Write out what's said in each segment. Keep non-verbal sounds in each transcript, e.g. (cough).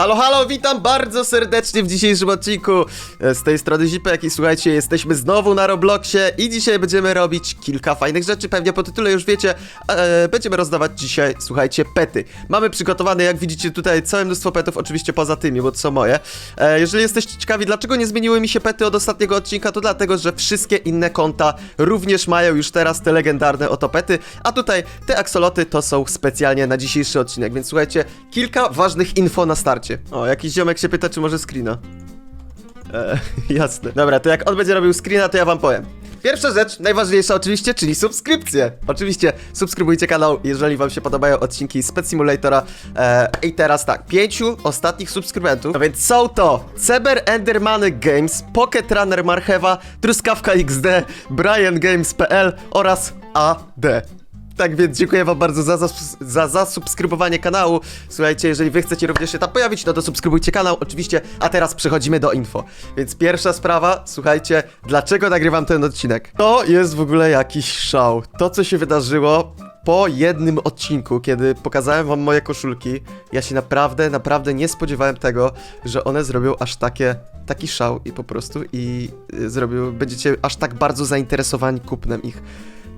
Halo, halo, witam bardzo serdecznie w dzisiejszym odcinku. E, Z tej strony Zipek i słuchajcie, jesteśmy znowu na Robloxie i dzisiaj będziemy robić kilka fajnych rzeczy, pewnie po tytule już wiecie. E, będziemy rozdawać dzisiaj, słuchajcie, pety. Mamy przygotowane, jak widzicie tutaj, całe mnóstwo petów, oczywiście poza tymi, bo to są moje. E, jeżeli jesteście ciekawi, dlaczego nie zmieniły mi się pety od ostatniego odcinka, to dlatego, że wszystkie inne konta również mają już teraz te legendarne oto pety, a tutaj te aksoloty to są specjalnie na dzisiejszy odcinek, więc słuchajcie, kilka ważnych info na starcie. O, jakiś ziomek się pyta, czy może screena. E, (laughs) jasne. Dobra, to jak on będzie robił screena, to ja wam powiem. Pierwsza rzecz, najważniejsza oczywiście, czyli subskrypcje. Oczywiście, subskrybujcie kanał, jeżeli wam się podobają odcinki z Pet Simulatora. E, I teraz tak, pięciu ostatnich subskrybentów, a więc są to Ceber Enderman Games, Pocket Runner Marchewa, Truskawka XD, Brian Games.pl oraz AD. Tak więc dziękuję wam bardzo za, zas- za zasubskrybowanie kanału. Słuchajcie, jeżeli wy chcecie również się tam pojawić, no to subskrybujcie kanał oczywiście, a teraz przechodzimy do info. Więc pierwsza sprawa, słuchajcie, dlaczego nagrywam ten odcinek? To jest w ogóle jakiś szał. To, co się wydarzyło po jednym odcinku, kiedy pokazałem wam moje koszulki, ja się naprawdę, naprawdę nie spodziewałem tego, że one zrobią aż takie, taki szał i po prostu i y, zrobią, będziecie aż tak bardzo zainteresowani kupnem ich.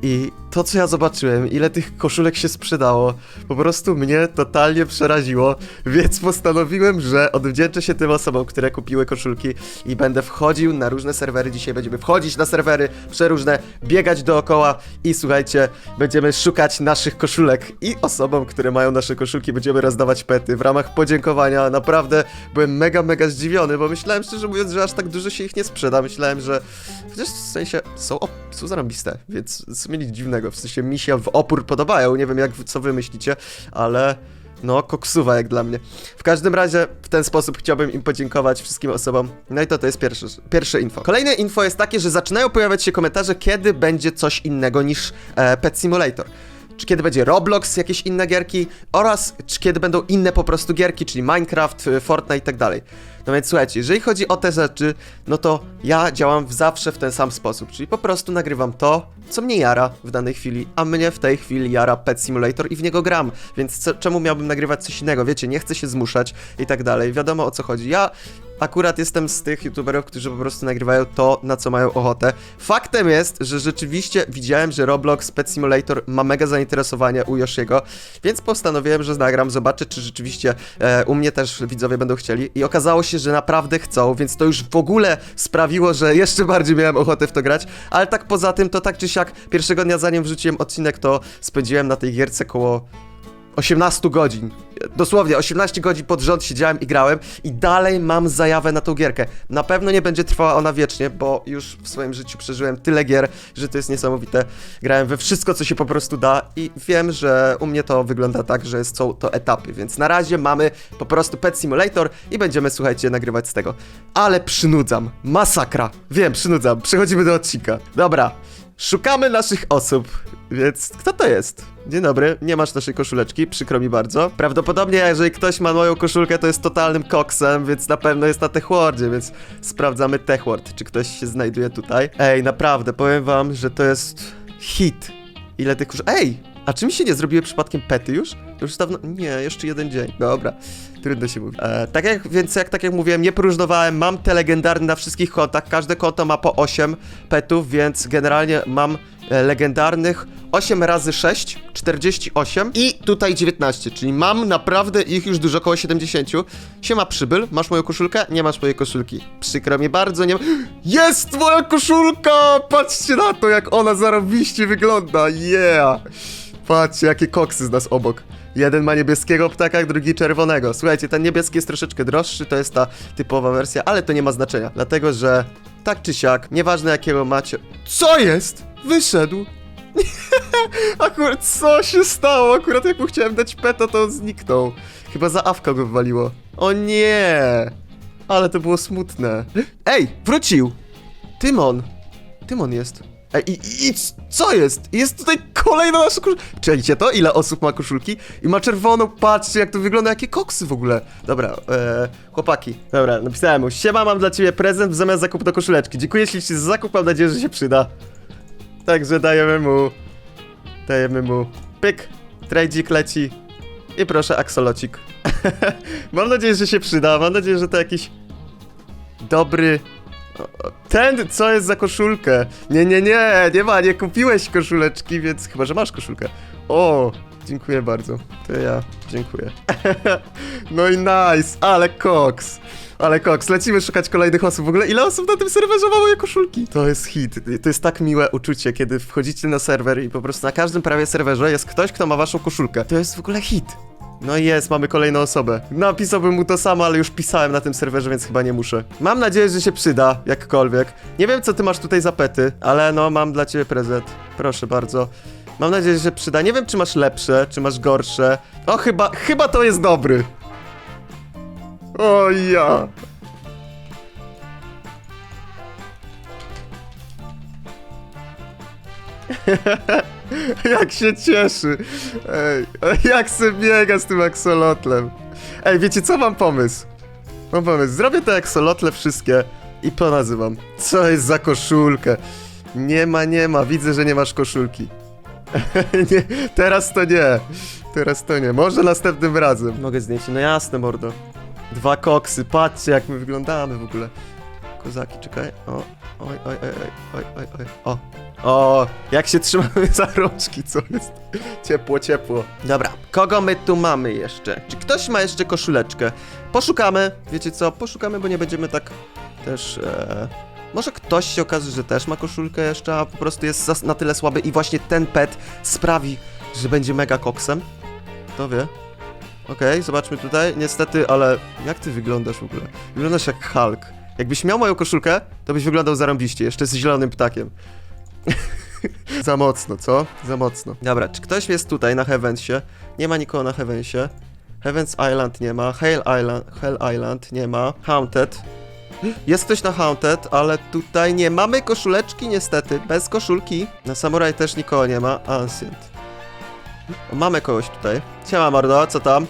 I to, co ja zobaczyłem, ile tych koszulek się sprzedało, po prostu mnie totalnie przeraziło, więc postanowiłem, że odwdzięczę się tym osobom, które kupiły koszulki i będę wchodził na różne serwery. Dzisiaj będziemy wchodzić na serwery przeróżne, biegać dookoła i słuchajcie, będziemy szukać naszych koszulek i osobom, które mają nasze koszulki, będziemy rozdawać pety w ramach podziękowania. Naprawdę byłem mega, mega zdziwiony, bo myślałem szczerze mówiąc, że aż tak dużo się ich nie sprzeda. Myślałem, że chociaż w sensie są, op- są zarąbiste, więc w sumie nic dziwnego. W sensie mi się w opór podobają, nie wiem jak co wy myślicie, ale no koksuwa jak dla mnie. W każdym razie w ten sposób chciałbym im podziękować wszystkim osobom. No i to to jest pierwsze, pierwsze info. Kolejne info jest takie, że zaczynają pojawiać się komentarze, kiedy będzie coś innego niż e, Pet Simulator czy kiedy będzie Roblox, jakieś inne gierki oraz czy kiedy będą inne po prostu gierki, czyli Minecraft, y, Fortnite i tak dalej. No więc słuchajcie, jeżeli chodzi o te rzeczy, no to ja działam zawsze w ten sam sposób, czyli po prostu nagrywam to, co mnie jara w danej chwili, a mnie w tej chwili jara Pet Simulator i w niego gram, więc co, czemu miałbym nagrywać coś innego, wiecie, nie chcę się zmuszać i tak dalej, wiadomo o co chodzi. Ja akurat jestem z tych youtuberów, którzy po prostu nagrywają to, na co mają ochotę. Faktem jest, że rzeczywiście widziałem, że Roblox Pet Simulator ma mega zainteresowanie u Yoshiego, więc postanowiłem, że nagram, zobaczę, czy rzeczywiście e, u mnie też widzowie będą chcieli. I okazało się, że naprawdę chcą, więc to już w ogóle sprawiło, że jeszcze bardziej miałem ochotę w to grać. Ale tak poza tym, to tak czy siak, pierwszego dnia zanim wrzuciłem odcinek, to spędziłem na tej gierce koło 18 godzin. Dosłownie 18 godzin pod rząd siedziałem i grałem i dalej mam zajawę na tą gierkę. Na pewno nie będzie trwała ona wiecznie, bo już w swoim życiu przeżyłem tyle gier, że to jest niesamowite. Grałem we wszystko, co się po prostu da i wiem, że u mnie to wygląda tak, że są to etapy, więc na razie mamy po prostu Pet Simulator i będziemy, słuchajcie, nagrywać z tego. Ale przynudzam. Masakra. Wiem, przynudzam. Przechodzimy do odcinka. Dobra. Szukamy naszych osób, więc kto to jest? Dzień dobry, nie masz naszej koszuleczki, przykro mi bardzo. Prawdopodobnie, jeżeli ktoś ma moją koszulkę, to jest totalnym koksem, więc na pewno jest na Techwordzie, więc sprawdzamy Techword, czy ktoś się znajduje tutaj. Ej, naprawdę, powiem wam, że to jest hit. Ile tych koszulek... Ej! A czy mi się nie zrobiły przypadkiem pety już? Już dawno... Nie, jeszcze jeden dzień. Dobra, trudno się mówi. E, tak jak, więc jak tak jak mówiłem, nie próżnowałem, mam te legendarne na wszystkich kontach, każde konto ma po 8 petów, więc generalnie mam e, legendarnych 8 razy 6, 48 i tutaj 19, czyli mam naprawdę ich już dużo, około 70. Siema przybyl, masz moją koszulkę? Nie masz mojej koszulki. Przykro mi bardzo, nie ma... Jest moja koszulka! Patrzcie na to, jak ona zarobiście wygląda, yeah! Patrzcie, jakie koksy z nas obok. Jeden ma niebieskiego ptaka, drugi czerwonego. Słuchajcie, ten niebieski jest troszeczkę droższy, to jest ta typowa wersja, ale to nie ma znaczenia, dlatego że tak czy siak, nieważne jakiego macie... Co jest? Wyszedł! (laughs) Akurat co się stało? Akurat jak mu chciałem dać peta, to on zniknął. Chyba za awka go wywaliło. O nie! Ale to było smutne. Ej, wrócił! Tymon! Tymon jest. I, i, co jest? Jest tutaj kolejna nasza koszulka. Czelicie to? Ile osób ma koszulki? I ma czerwoną, patrzcie jak to wygląda, jakie koksy w ogóle. Dobra, e, chłopaki. Dobra, napisałem mu. Siema, mam dla ciebie prezent w zamiast zakupu do koszuleczki. Dziękuję ślicznie za zakup, mam nadzieję, że się przyda. Także dajemy mu. Dajemy mu. Pyk. Trajdzik leci. I proszę, aksolocik. (laughs) mam nadzieję, że się przyda. Mam nadzieję, że to jakiś dobry. o, o, Ten, co jest za koszulkę? Nie, nie, nie, nie ma, nie kupiłeś koszuleczki, więc chyba, że masz koszulkę. O, dziękuję bardzo. To ja, dziękuję. (laughs) no i nice, ale koks. Ale koks, lecimy szukać kolejnych osób. W ogóle ile osób na tym serwerze ma moje koszulki? To jest hit. To jest tak miłe uczucie, kiedy wchodzicie na serwer i po prostu na każdym prawie serwerze jest ktoś, kto ma waszą koszulkę. To jest w ogóle hit. No i jest, mamy kolejną osobę. Napisałbym mu to samo, ale już pisałem na tym serwerze, więc chyba nie muszę. Mam nadzieję, że się przyda, jakkolwiek. Nie wiem, co ty masz tutaj za pety, ale no, mam dla ciebie prezent. Proszę bardzo. Mam nadzieję, że się przyda. Nie wiem, czy masz lepsze, czy masz gorsze. O, chyba, chyba to jest dobry. O ja. (laughs) jak się cieszy. Ej, jak se biega z tym aksolotlem. Ej, wiecie co? Mam pomysł. Mam pomysł. Zrobię te aksolotle wszystkie i ponazywam. Co jest za koszulkę? Nie ma, nie ma. Widzę, że nie masz koszulki. (laughs) nie, teraz to nie. Teraz to nie. Może następnym razem. Mogę zdjęcie. No jasne, mordo. Dwa koksy. Patrzcie, jak my wyglądamy w ogóle. Kozaki, czekaj. O, oj, oj, oj, oj, oj, oj. O, o, jak się trzymamy (laughs) za rączki, co jest? Ciepło, ciepło. Dobra, kogo my tu mamy jeszcze? Czy ktoś ma jeszcze koszuleczkę? Poszukamy, wiecie co? Poszukamy, bo nie będziemy tak też... E... Może ktoś się okaże, że też ma koszulkę jeszcze, a po prostu jest na tyle słaby i właśnie ten pet sprawi, że będzie mega koksem. Kto wie? Okej, zobaczmy tutaj. Niestety, ale jak ty wyglądasz w ogóle? Wyglądasz jak Hulk. Jakbyś miał moją koszulkę, to byś wyglądał zarąbiście, jeszcze z zielonym ptakiem. (laughs) Za mocno, co? Za mocno. Dobra, czy ktoś jest tutaj na Heavensie? Nie ma nikogo na Heavensie. Heavens Island nie ma. Hell Island, Hell Island nie ma. Haunted. Jest ktoś na Haunted, ale tutaj nie mamy koszuleczki niestety. Bez koszulki. Na Samurai też nikogo nie ma. Ancient. O, mamy kogoś tutaj. Siema mordo, co tam?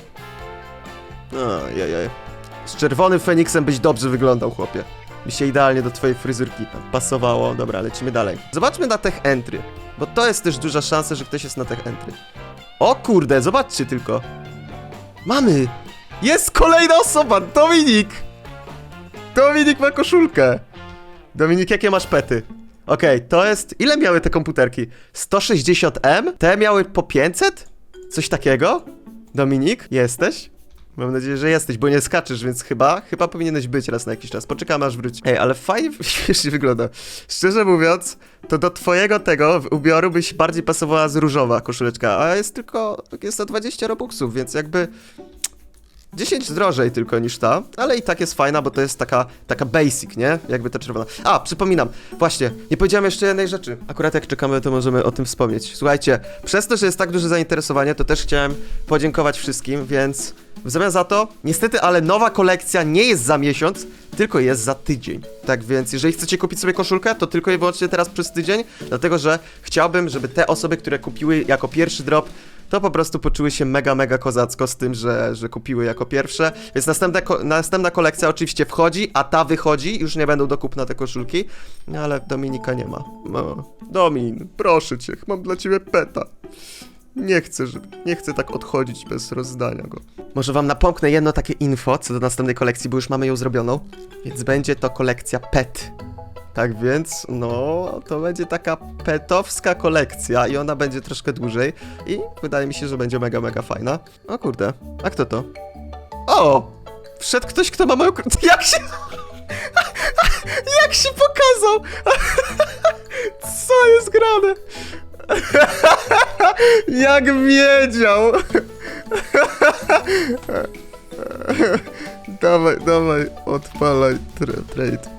Ojej. Z czerwonym Feniksem byś dobrze wyglądał, chłopie. Mi się idealnie do twojej fryzurki pasowało. Dobra, lecimy dalej. Zobaczmy na tech entry, bo to jest też duża szansa, że ktoś jest na tech entry. O kurde, zobaczcie tylko. Mamy! Jest kolejna osoba! Dominik! Dominik ma koszulkę! Dominik, jakie masz pety? Okej, to jest... Ile miały te komputerki? 160M? Te miały po 500? Coś takiego? Dominik, jesteś? Mam nadzieję, że jesteś, bo nie skaczesz, więc chyba, chyba powinieneś być raz na jakiś czas. Poczekamy aż wróci. Ej, ale fajnie, (laughs) śmiesznie wygląda. Szczerze mówiąc, to do twojego tego ubioru byś bardziej pasowała z różowa koszuleczka, a jest tylko, jest to 20 robuxów, więc jakby 10 drożej tylko niż ta, ale i tak jest fajna, bo to jest taka, taka basic, nie? Jakby ta czerwona. A, przypominam, właśnie, nie powiedziałem jeszcze jednej rzeczy. Akurat jak czekamy, to możemy o tym wspomnieć. Słuchajcie, przez to, że jest tak duże zainteresowanie, to też chciałem podziękować wszystkim, więc w zamian za to, niestety, ale nowa kolekcja nie jest za miesiąc, tylko jest za tydzień. Tak więc, jeżeli chcecie kupić sobie koszulkę, to tylko i wyłącznie teraz przez tydzień, dlatego że chciałbym, żeby te osoby, które kupiły jako pierwszy drop, to po prostu poczuły się mega, mega kozacko z tym, że, że kupiły jako pierwsze. Więc następna, ko- następna kolekcja oczywiście wchodzi, a ta wychodzi. Już nie będą do kupna te koszulki. No ale Dominika nie ma. No. Domin, proszę cię, mam dla ciebie peta. Nie chcę, żeby, nie chcę tak odchodzić bez rozdania go. Może wam napomknę jedno takie info co do następnej kolekcji, bo już mamy ją zrobioną. Więc będzie to kolekcja pet. Tak więc, no, to będzie taka petowska kolekcja i ona będzie troszkę dłużej i wydaje mi się, że będzie mega, mega fajna. O kurde, a kto to? O! Wszedł ktoś, kto ma moją... (laughs) Jak się... (laughs) Jak się pokazał! (laughs) Co jest grane? Jak wiedział! Dawaj, dawaj, odpalaj tra- trade.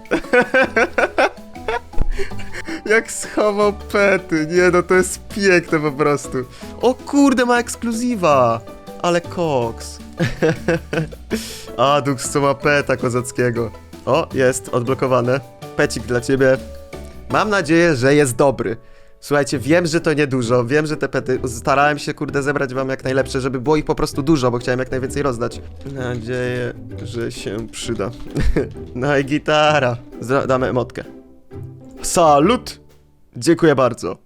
Jak schował pety, nie no to jest piękne po prostu. O kurde, ma ekskluzywa! Ale koks. (laughs) A, Dux co ma peta kozackiego. O, jest, odblokowane. Pecik dla ciebie. Mam nadzieję, że jest dobry. Słuchajcie, wiem, że to niedużo, wiem, że te pety, starałem się, kurde, zebrać wam jak najlepsze, żeby było ich po prostu dużo, bo chciałem jak najwięcej rozdać. Nadzieję, że się przyda. (laughs) no i gitara. Zra- damy emotkę. Salut! Dziękuję bardzo.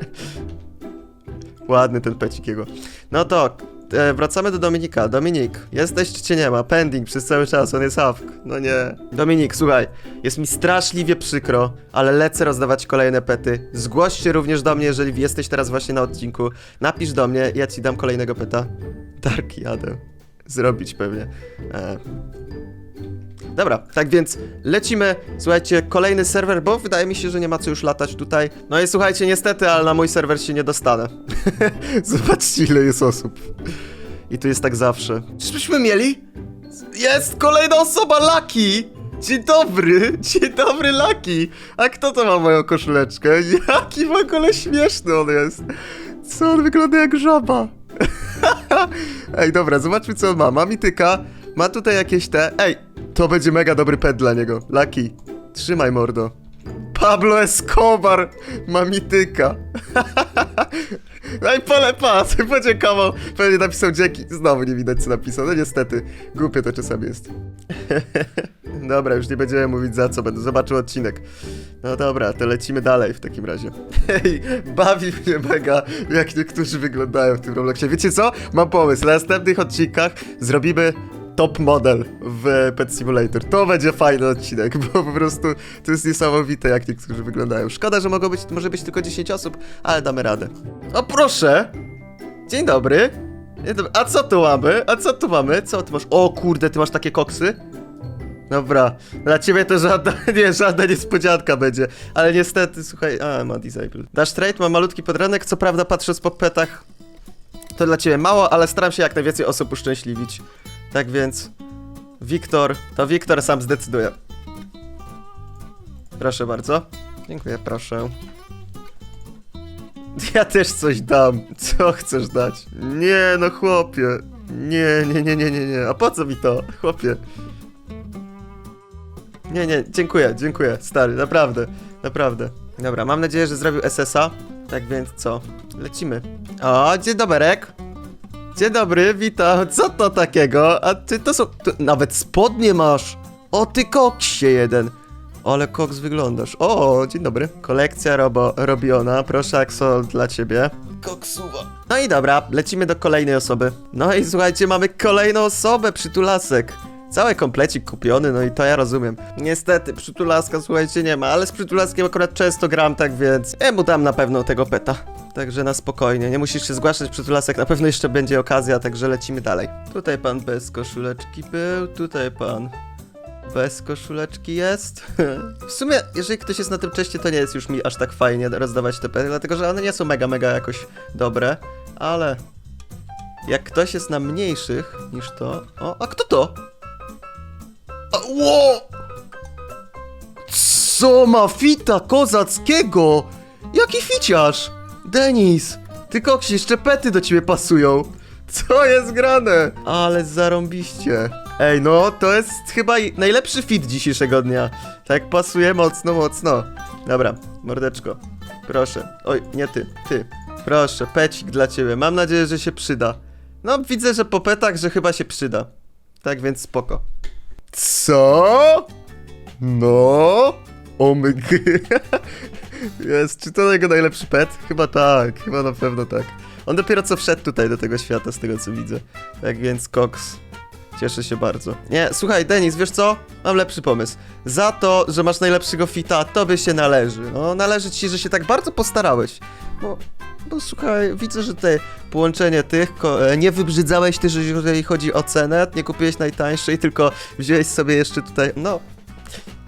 (laughs) Ładny ten pecik jego. No to e, wracamy do Dominika. Dominik, jesteś czy cię nie ma? Pending przez cały czas, on jest awk. No nie. Dominik, słuchaj, jest mi straszliwie przykro, ale lecę rozdawać kolejne pety. Zgłoś się również do mnie, jeżeli jesteś teraz właśnie na odcinku. Napisz do mnie, ja ci dam kolejnego peta. Dark jadę. Zrobić pewnie. E, Dobra, tak więc lecimy. Słuchajcie, kolejny serwer, bo wydaje mi się, że nie ma co już latać tutaj. No i słuchajcie, niestety, ale na mój serwer się nie dostanę. (laughs) Zobaczcie, ile jest osób. I tu jest tak zawsze. Czyżbyśmy mieli? Jest kolejna osoba, Lucky! Dzień dobry, (laughs) dzień dobry, Lucky! A kto to ma moją koszuleczkę? (laughs) Jaki w ogóle śmieszny on jest! Co on wygląda jak żaba? Ej, dobra, zobaczmy co on ma. Ma mityka, ma tutaj jakieś te... Ej, to będzie mega dobry pet dla niego. Lucky, trzymaj mordo. Pablo Escobar ma mityka. I (laughs) polepa, sobie (laughs) podziękował. Pewnie napisał dzięki. Znowu nie widać co napisał. No niestety, głupie to czasami jest. (laughs) Dobra, już nie będziemy mówić za co, będę zobaczył odcinek. No dobra, to lecimy dalej w takim razie. Hej, bawi mnie mega, jak niektórzy wyglądają w tym Robloxie. Wiecie co? Mam pomysł. Na następnych odcinkach zrobimy top model w Pet Simulator. To będzie fajny odcinek, (laughs) bo po prostu to jest niesamowite, jak niektórzy wyglądają. Szkoda, że mogą być, może być tylko 10 osób, ale damy radę. O proszę! Dzień dobry. A co tu mamy? A co tu mamy? Co ty masz? O kurde, ty masz takie koksy? Dobra, dla ciebie to żadna, (laughs) nie, żadna niespodzianka będzie, ale niestety, słuchaj, a, ma disable. Dash trade, ma malutki podranek, co prawda patrząc po petach, to dla ciebie mało, ale staram się jak najwięcej osób uszczęśliwić. Tak więc, Wiktor, to Wiktor sam zdecyduje. Proszę bardzo. Dziękuję, proszę. (laughs) Ja też coś dam. Co chcesz dać? Nie, no chłopie. Nie, nie, nie, nie, nie, nie. A po co mi to, chłopie? Nie, nie, dziękuję, dziękuję, stary, naprawdę, naprawdę. Dobra, mam nadzieję, że zrobił SS-a. Tak więc co? Lecimy. O, dzień doberek. Dzień dobry, witam. Co to takiego? A ty to są. To nawet spodnie masz. O, ty koksie jeden. Ale koks wyglądasz. O, dzień dobry. Kolekcja robo, robiona. Proszę, Axol, dla ciebie. Koksuwa. No i dobra, lecimy do kolejnej osoby. No i słuchajcie, mamy kolejną osobę, przytulasek. Cały komplecik kupiony, no i to ja rozumiem. Niestety, przytulaska, słuchajcie, nie ma, ale z przytulaskiem akurat często gram, tak więc ja mu dam na pewno tego peta. Także na spokojnie, nie musisz się zgłaszać przytulasek, na pewno jeszcze będzie okazja, także lecimy dalej. Tutaj pan bez koszuleczki był, tutaj pan bez koszuleczki jest. (laughs) W sumie, jeżeli ktoś jest na tym czeście, to nie jest już mi aż tak fajnie rozdawać te pety, dlatego że one nie są mega, mega jakoś dobre, ale jak ktoś jest na mniejszych niż to... O, a kto to? Ło! Co ma fita kozackiego? Jaki ficiarz? Denis, ty koksi, jeszcze pety do ciebie pasują. Co jest grane? Ale zarąbiście. Ej, no, to jest chyba najlepszy fit dzisiejszego dnia. Tak pasuje mocno, mocno. Dobra, mordeczko. Proszę. Oj, nie ty, ty. Proszę, pecik dla ciebie. Mam nadzieję, że się przyda. No, widzę, że po petach, że chyba się przyda. Tak więc spoko. Co? No? Omyg. (laughs) Jest, czy to jego najlepszy pet? Chyba tak, chyba na pewno tak. On dopiero co wszedł tutaj do tego świata, z tego co widzę. Tak więc, Cox, cieszę się bardzo. Nie, słuchaj, Denis, wiesz co? Mam lepszy pomysł. Za to, że masz najlepszego fita, tobie się należy. No, należy ci że się tak bardzo postarałeś. Bo, bo słuchaj, widzę, że tutaj połączenie tych, e, nie wybrzydzałeś też, jeżeli chodzi o cenę, nie kupiłeś najtańszej, tylko wziąłeś sobie jeszcze tutaj, no,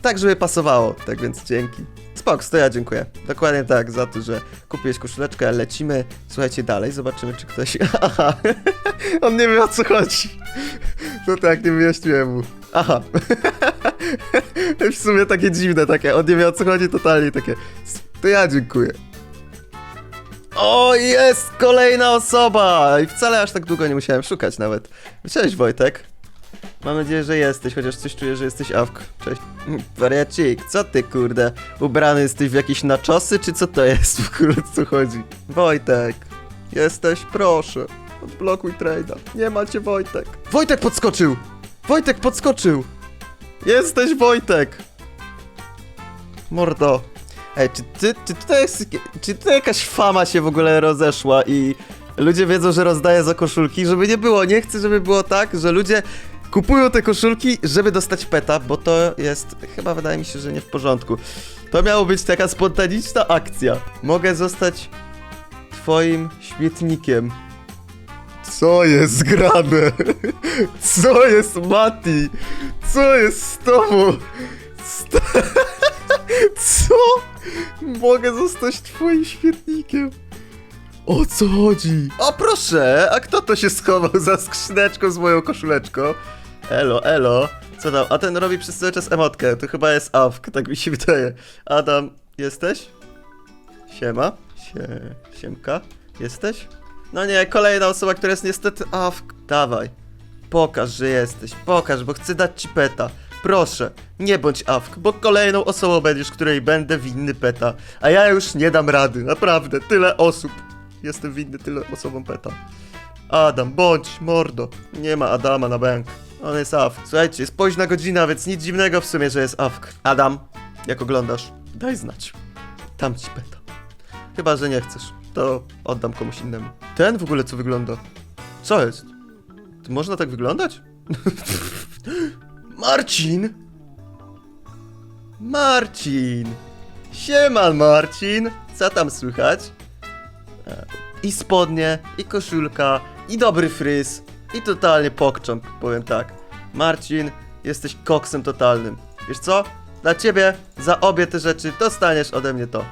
tak, żeby pasowało, tak więc dzięki. Spoks, to ja dziękuję. Dokładnie tak, za to, że kupiłeś koszuleczkę, lecimy, słuchajcie, dalej, zobaczymy, czy ktoś... (laughs) Aha, (laughs) on nie wie o co chodzi. No tak, nie wyjaśniłem mu. Aha. (laughs) w sumie takie dziwne, takie, on nie wie o co chodzi, totalnie takie... To ja dziękuję. O, jest kolejna osoba! I wcale aż tak długo nie musiałem szukać nawet. Cześć Wojtek. Mam nadzieję, że jesteś, chociaż coś czuję, że jesteś awk. Cześć. Wariacik, co ty kurde? Ubrany jesteś w jakieś naczosy, czy co to jest w ogóle, co chodzi? Wojtek, jesteś, proszę. Odblokuj trade'a. Nie macie Wojtek. Wojtek podskoczył! Wojtek podskoczył! Jesteś Wojtek! Mordo. Ej, czy ty, czy tutaj jest, czy tutaj jakaś fama się w ogóle rozeszła i ludzie wiedzą, że rozdaję za koszulki, żeby nie było, nie chcę, żeby było tak, że ludzie kupują te koszulki, żeby dostać peta, bo to jest, chyba wydaje mi się, że nie w porządku. To miało być taka spontaniczna akcja. Mogę zostać twoim śmietnikiem. Co jest grane? Co jest Mati? Co jest z tobą? St- Co? Mogę zostać twoim śmietnikiem. O co chodzi? O proszę, a kto to się schował za skrzyneczką z moją koszuleczką? Elo, elo. Co tam? A ten robi przez cały czas emotkę. To chyba jest Awk, tak mi się wydaje. Adam, jesteś? Siema. Sie, siemka. Jesteś? No nie, kolejna osoba, która jest niestety Awk. Dawaj. Pokaż, że jesteś. Pokaż, bo chcę dać ci peta. Proszę, nie bądź awk, bo kolejną osobą będziesz, której będę winny peta. A ja już nie dam rady, naprawdę. Tyle osób. Jestem winny tyle osobom peta. Adam, bądź, mordo. Nie ma Adama na bank. On jest awk. Słuchajcie, jest późna godzina, więc nic dziwnego w sumie, że jest awk. Adam, jak oglądasz, daj znać. Dam ci peta. Chyba, że nie chcesz, to oddam komuś innemu. Ten w ogóle co wygląda? Co jest? Można tak wyglądać? (laughs) Marcin! Marcin! Sieman Marcin! Co tam słychać? E, I spodnie, i koszulka, i dobry fryz, i totalnie pokcząp, powiem tak. Marcin, jesteś koksem totalnym. Wiesz co? Dla ciebie, za obie te rzeczy, dostaniesz ode mnie to.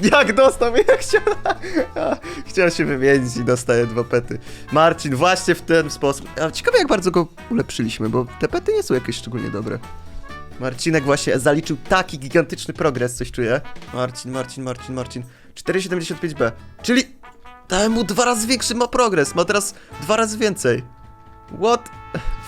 Jak dostał, (laughs) jak chciał. Chciał się wymienić i dostaje dwa pety. Marcin, właśnie w ten sposób. Ciekawe, jak bardzo go ulepszyliśmy, bo te pety nie są jakieś szczególnie dobre. Marcinek właśnie zaliczył taki gigantyczny progres, coś czuję. Marcin, Marcin, Marcin, Marcin. 4,75B. Czyli dałem mu dwa razy większy ma progres. Ma teraz dwa razy więcej. What?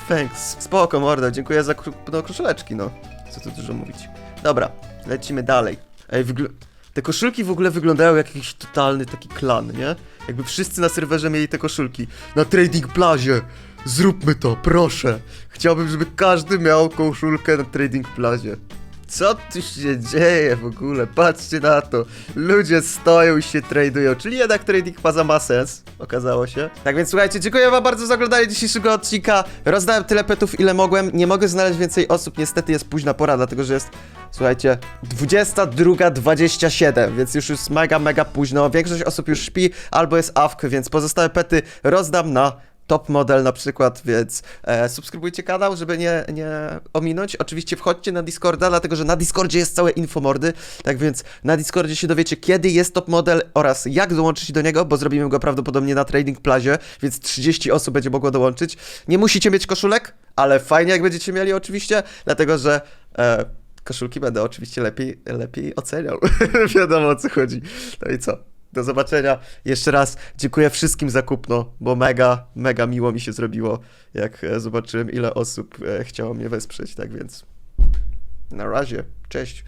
Thanks. Spoko, mordo. Dziękuję za kru- no, koszuleczki, no. Co tu dużo mówić. Dobra, lecimy dalej. Ej, wygl- te koszulki w ogóle wyglądają jak jakiś totalny taki klan, nie? Jakby wszyscy na serwerze mieli te koszulki. Na Trading Plazie! Zróbmy to, proszę! Chciałbym, żeby każdy miał koszulkę na Trading Plazie. Co tu się dzieje w ogóle? Patrzcie na to. Ludzie stoją i się tradują, czyli jednak Trading Plaza ma sens, okazało się. Tak więc słuchajcie, dziękuję wam bardzo za oglądanie dzisiejszego odcinka. Rozdałem tyle petów, ile mogłem. Nie mogę znaleźć więcej osób, niestety jest późna pora, dlatego że jest, słuchajcie, 22.27, więc już jest mega, mega późno. Większość osób już śpi, albo jest awk, więc pozostałe pety rozdam na top model na przykład, więc e, subskrybujcie kanał, żeby nie, nie ominąć. Oczywiście wchodźcie na Discorda, dlatego że na Discordzie jest całe infomordy, tak więc na Discordzie się dowiecie, kiedy jest top model oraz jak dołączyć do niego, bo zrobimy go prawdopodobnie na Trading Plazie, więc 30 osób będzie mogło dołączyć. Nie musicie mieć koszulek, ale fajnie jak będziecie mieli oczywiście, dlatego że... E, Koszulki będę oczywiście lepiej, lepiej oceniał. (laughs) Wiadomo o co chodzi. No i co? Do zobaczenia. Jeszcze raz dziękuję wszystkim za kupno, bo mega, mega miło mi się zrobiło, jak e, zobaczyłem, ile osób e, chciało mnie wesprzeć. Tak więc na razie. Cześć.